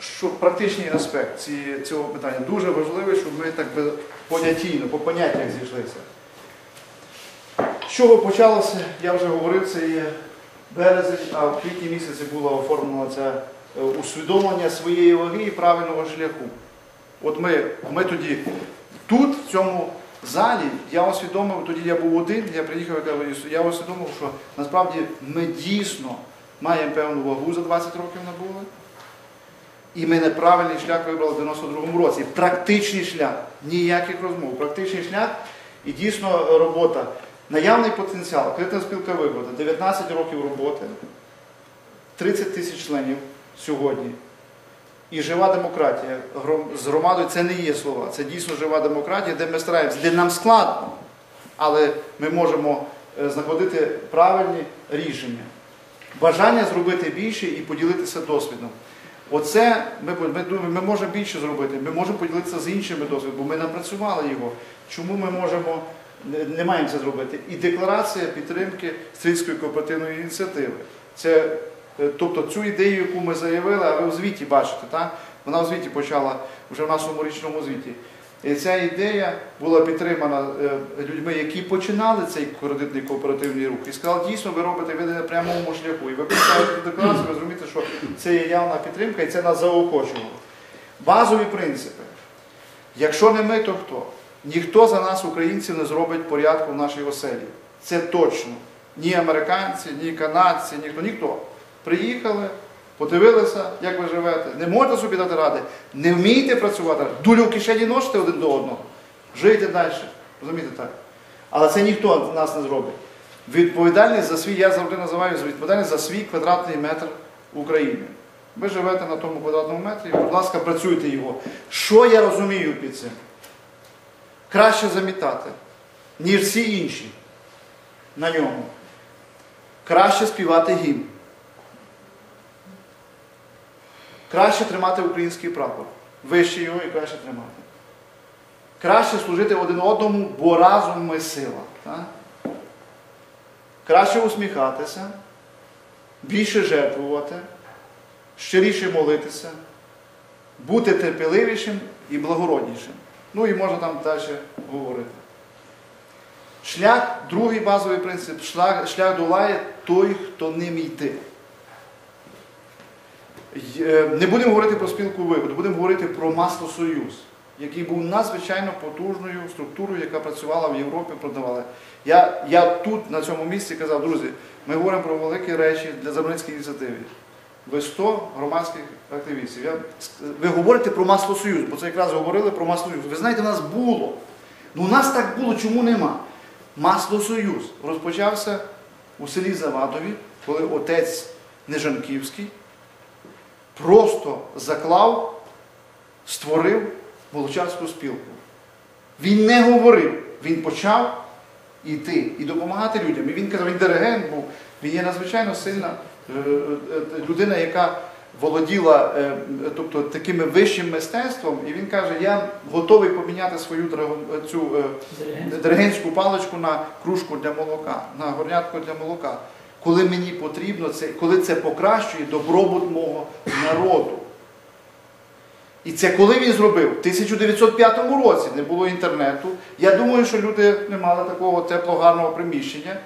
що практичний аспект цього питання дуже важливий, щоб ми так би понятійно, по поняттях зійшлися. З чого почалося, я вже говорив, це є березень, а в квітні місяці було оформлено це усвідомлення своєї ваги і правильного шляху. От ми, ми тоді тут, в цьому залі, я усвідомив, тоді я був один, я приїхав, я кажу, я усвідомив, що насправді ми дійсно маємо певну вагу за 20 років набули. І ми неправильний шлях вибрали в 92-му році. Практичний шлях, ніяких розмов. Практичний шлях і дійсно робота. Наявний потенціал, кредитна спілка вигода, 19 років роботи, 30 тисяч членів сьогодні. І жива демократія з громадою це не є слова, це дійсно жива демократія, де ми стараємося, де нам складно, але ми можемо е, знаходити правильні рішення. Бажання зробити більше і поділитися досвідом. Оце ми, ми, ми можемо більше зробити, ми можемо поділитися з іншими досвідом, бо ми напрацювали його. Чому ми можемо, не, не маємо це зробити? І декларація підтримки стрільської кооперативної ініціативи. Це, е, тобто цю ідею, яку ми заявили, а ви в звіті бачите, так? вона в звіті почала вже в нашому річному звіті. І ця ідея була підтримана е, людьми, які починали цей кредитний кооперативний рух. І сказали, дійсно, ви робите ви на прямому шляху. І ви представите декларацію, ви зрозумієте, що це є явна підтримка і це нас заохочувало. Базові принципи. Якщо не ми, то хто? Ніхто за нас, українців, не зробить порядку в нашій оселі. Це точно. Ні американці, ні канадці, ніхто. Ніхто. Приїхали, подивилися, як ви живете. Не можете собі дати ради, не вмієте працювати, дулю в кишені носите один до одного. Жийте далі. Розумієте так? Але це ніхто нас не зробить. Відповідальність за свій, я завжди називаю відповідальність за свій квадратний метр України. Ви живете на тому квадратному метрі, будь ласка, працюйте його. Що я розумію під цим? Краще замітати, ніж всі інші на ньому. Краще співати гімн. Краще тримати український прапор. Вище його і краще тримати. Краще служити один одному, бо разом ми сила. Так? Краще усміхатися, більше жертвувати, щиріше молитися, бути терпеливішим і благороднішим. Ну і можна там далі говорити. Шлях, другий базовий принцип, шлях, шлях долає той, хто ним йти. Е, Не будемо говорити про спілку вигоду, будемо говорити про маслосоюз, який був надзвичайно потужною структурою, яка працювала в Європі, продавала. Я, я тут, на цьому місці, казав, друзі, ми говоримо про великі речі для Забродської ініціативи. Ви 100 громадських активістів. Я, ви говорите про маслосоюз, бо це якраз говорили про маслосоюз. Ви знаєте, у нас було. Ну у нас так було, чому нема? Маслосоюз розпочався у селі Завадові, коли отець Нежанківський просто заклав, створив Волочарську спілку. Він не говорив, він почав йти і допомагати людям. І він казав, він диригент був, він є надзвичайно сильна е, е, людина, яка володіла е, тобто, таким вищим мистецтвом, і він каже, я готовий поміняти свою цю е, диригентську паличку на кружку для молока, на горнятку для молока. Коли мені потрібно це, коли це покращує добробут мого народу. І це коли він зробив? В 1905 році не було інтернету. Я думаю, що люди не мали такого теплого гарного приміщення,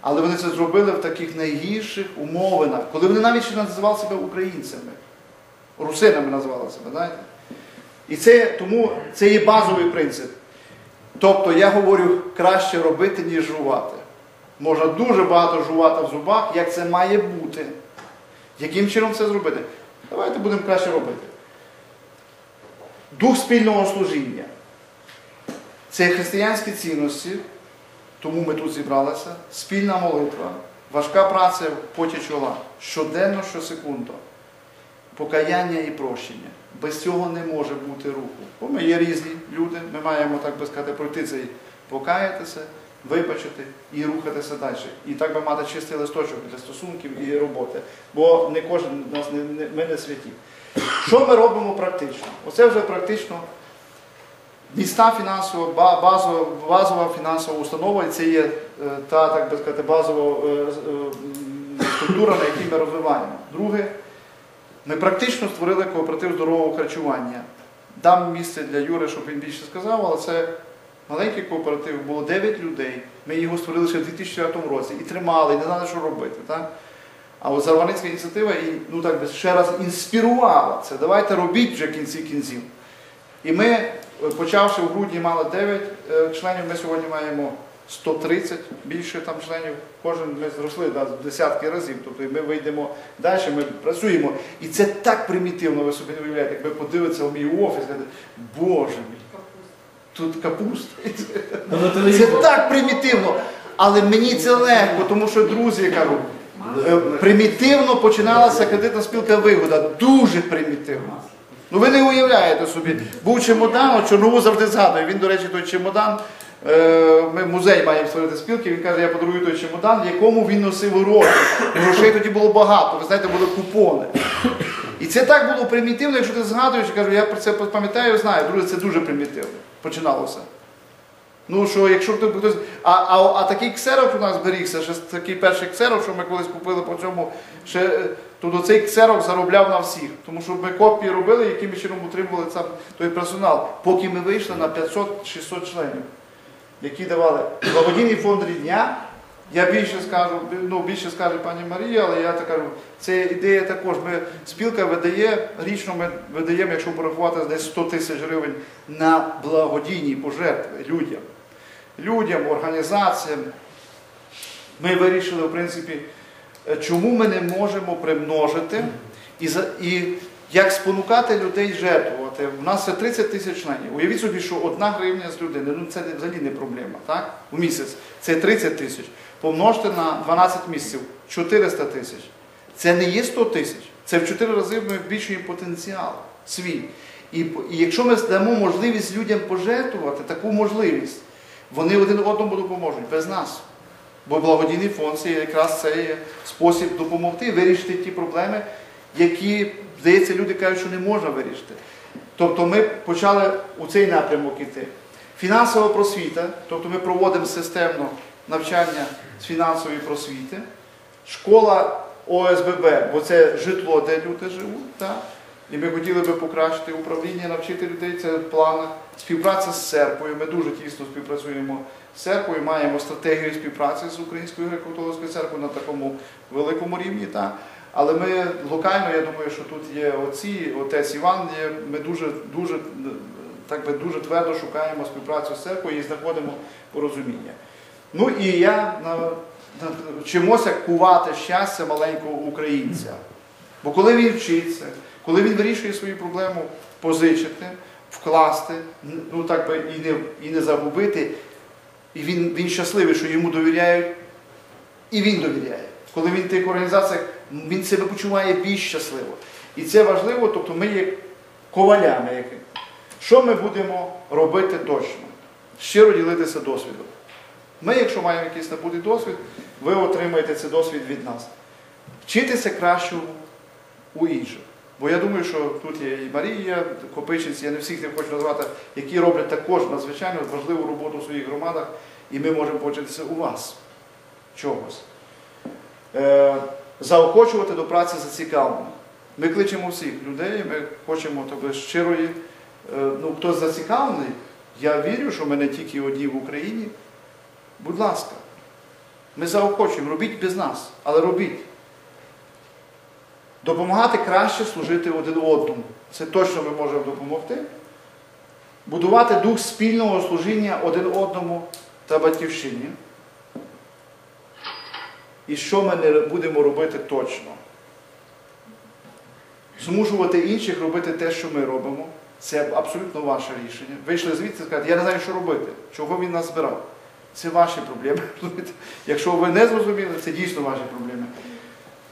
але вони це зробили в таких найгірших умовинах, коли вони навіть ще називали себе українцями, русинами називали себе, знаєте? І це тому це є базовий принцип. Тобто я говорю, краще робити, ніж жувати. Можна дуже багато жувати в зубах, як це має бути. Яким чином це зробити? Давайте будемо краще робити. Дух спільного служіння. Це християнські цінності, тому ми тут зібралися. Спільна молитва, важка праця в поті чола, щоденно, щосекунду. Покаяння і прощення. Без цього не може бути руху. Бо ми є різні люди, ми маємо, так би сказати, пройти цей покаятися, вибачити і рухатися далі. І так би мати чистий листочок для стосунків і роботи. Бо не кожен нас не, ми не святі. Що ми робимо практично? Оце вже практично міста фінансова, базова, базова фінансова установа, і це є е, та, так би сказати, базова е, е, структура, на якій ми розвиваємо. Друге, Ми практично створили кооператив здорового харчування. Дам місце для Юри, щоб він більше сказав, але це маленький кооператив, було 9 людей. Ми його створили ще в 2004 році і тримали, і не знали, що робити. Так? А от Зарваницька ініціатива і, ну, так ще раз інспірувала це. Давайте робіть вже кінці кінців. І ми, е, почавши в грудні, мали 9 е, членів, ми сьогодні маємо 130 більше там членів. Кожен ми зросли да, десятки разів. Тобто ми вийдемо далі, ми працюємо. І це так примітивно, ви собі не уявляєте, якби подивитися в мій офіс, Боже мій, тут капуста. Це так примітивно. Але мені це легко, тому що друзі, я кажу, е, примітивно починалася кредитна спілка вигода. Дуже примітивно. Ну ви не уявляєте собі. Був чемодан, от Чорнову завжди згадує. Він, до речі, той чемодан. е, Ми музей маємо створити спілки. Він каже, я подарую той чемодан, в якому він носив гроші. Грошей тоді було багато. Ви знаєте, були купони. І це так було примітивно, якщо ти згадуєш, я кажу, я про це пам'ятаю, знаю. Друзі, це дуже примітивно. Починалося. Ну що, якщо хто- хтось. А, а, а такий ксерок у нас зберігся, ще такий перший ксерок, що ми колись купили по цьому, ще, то до цей ксерок заробляв на всіх. Тому що ми копії робили, яким чином утримували сам той персонал, поки ми вийшли на 500-600 членів, які давали благодійний фонд рідня. Я більше скажу, ну більше скаже пані Марія, але я так кажу, це ідея також. Ми спілка видає, річно ми видаємо, якщо порахувати десь 100 тисяч гривень на благодійні пожертви людям. Людям, організаціям. Ми вирішили, в принципі, е, чому ми не можемо примножити і, і як спонукати людей жертвувати. У нас це 30 тисяч членів. Уявіть собі, що одна гривня з людини, ну це взагалі не проблема, так? У місяць. Це 30 тисяч. Помножте на 12 місяців 400 тисяч. Це не є 100 тисяч. Це в 4 рази ми збільшуємо потенціал свій. І, і якщо ми дамо можливість людям пожертвувати таку можливість, вони один одному допоможуть без нас. Бо благодійний фонд це якраз це є спосіб допомогти вирішити ті проблеми, які, здається, люди кажуть, що не можна вирішити. Тобто ми почали у цей напрямок іти. Фінансова просвіта, тобто ми проводимо системно навчання з фінансової просвіти, школа ОСББ, бо це житло, де люди живуть. Так? І ми хотіли би покращити управління, навчити людей це в. Співпраця з церквою. Ми дуже тісно співпрацюємо з церквою, маємо стратегію співпраці з Українською греко-католицькою церквою на такому великому рівні. Так? Але ми локально, я думаю, що тут є отці, отець Іван, є, ми дуже, дуже, так би, дуже твердо шукаємо співпрацю з церквою і знаходимо порозуміння. Ну і я вчимося кувати щастя маленького українця. Бо коли він вчиться, коли він вирішує свою проблему позичити, вкласти, ну так би і не, і не загубити, і він, він щасливий, що йому довіряють, і він довіряє. Коли він в тих організаціях, він себе почуває більш щасливо. І це важливо, тобто ми є ковалями. якими. Що ми будемо робити точно? Щиро ділитися досвідом. Ми, якщо маємо якийсь набутий досвід, ви отримаєте цей досвід від нас. Вчитися кращому у інших. Бо я думаю, що тут є і Марія, Копичинці, я не всіх не хочу назвати, які роблять також надзвичайно важливу роботу в своїх громадах, і ми можемо повчитися у вас чогось. Е, заохочувати до праці зацікавлених. Ми кличемо всіх людей, ми хочемо тобі, щирої. е, ну, хто зацікавлений, я вірю, що ми не тільки одні в Україні. Будь ласка, ми заохочуємо, робіть без нас, але робіть. Допомагати краще служити один одному. Це точно ми можемо допомогти. Будувати дух спільного служіння один одному та батьківщині. І що ми не будемо робити точно? Змушувати інших робити те, що ми робимо. Це абсолютно ваше рішення. Вийшли звідси і сказати, я не знаю, що робити, чого він нас збирав. Це ваші проблеми. Якщо ви не зрозуміли, це дійсно ваші проблеми.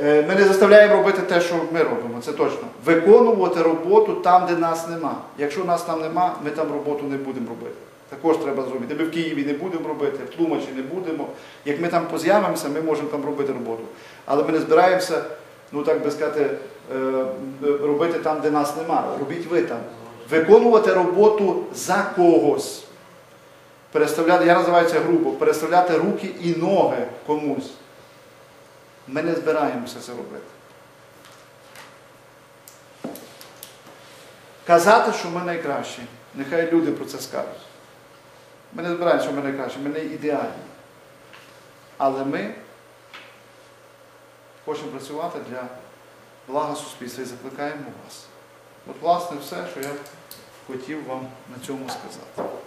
Е, Ми не заставляємо робити те, що ми робимо, це точно. Виконувати роботу там, де нас нема. Якщо нас там нема, ми там роботу не будемо робити. Також треба зробити. Ми в Києві не будемо робити, в Тлумачі не будемо. Як ми там поз'явимося, ми можемо там робити роботу. Але ми не збираємося, ну так би сказати, е, робити там, де нас нема. Робіть ви там. Виконувати роботу за когось. Переставляти, я називаю це грубо, переставляти руки і ноги комусь. Ми не збираємося це робити. казати, що ми найкращі. Нехай люди про це скажуть. Ми не збираємося, що ми найкращі, ми не ідеальні. Але ми хочемо працювати для блага суспільства і закликаємо вас. От, власне, все, що я хотів вам на цьому сказати.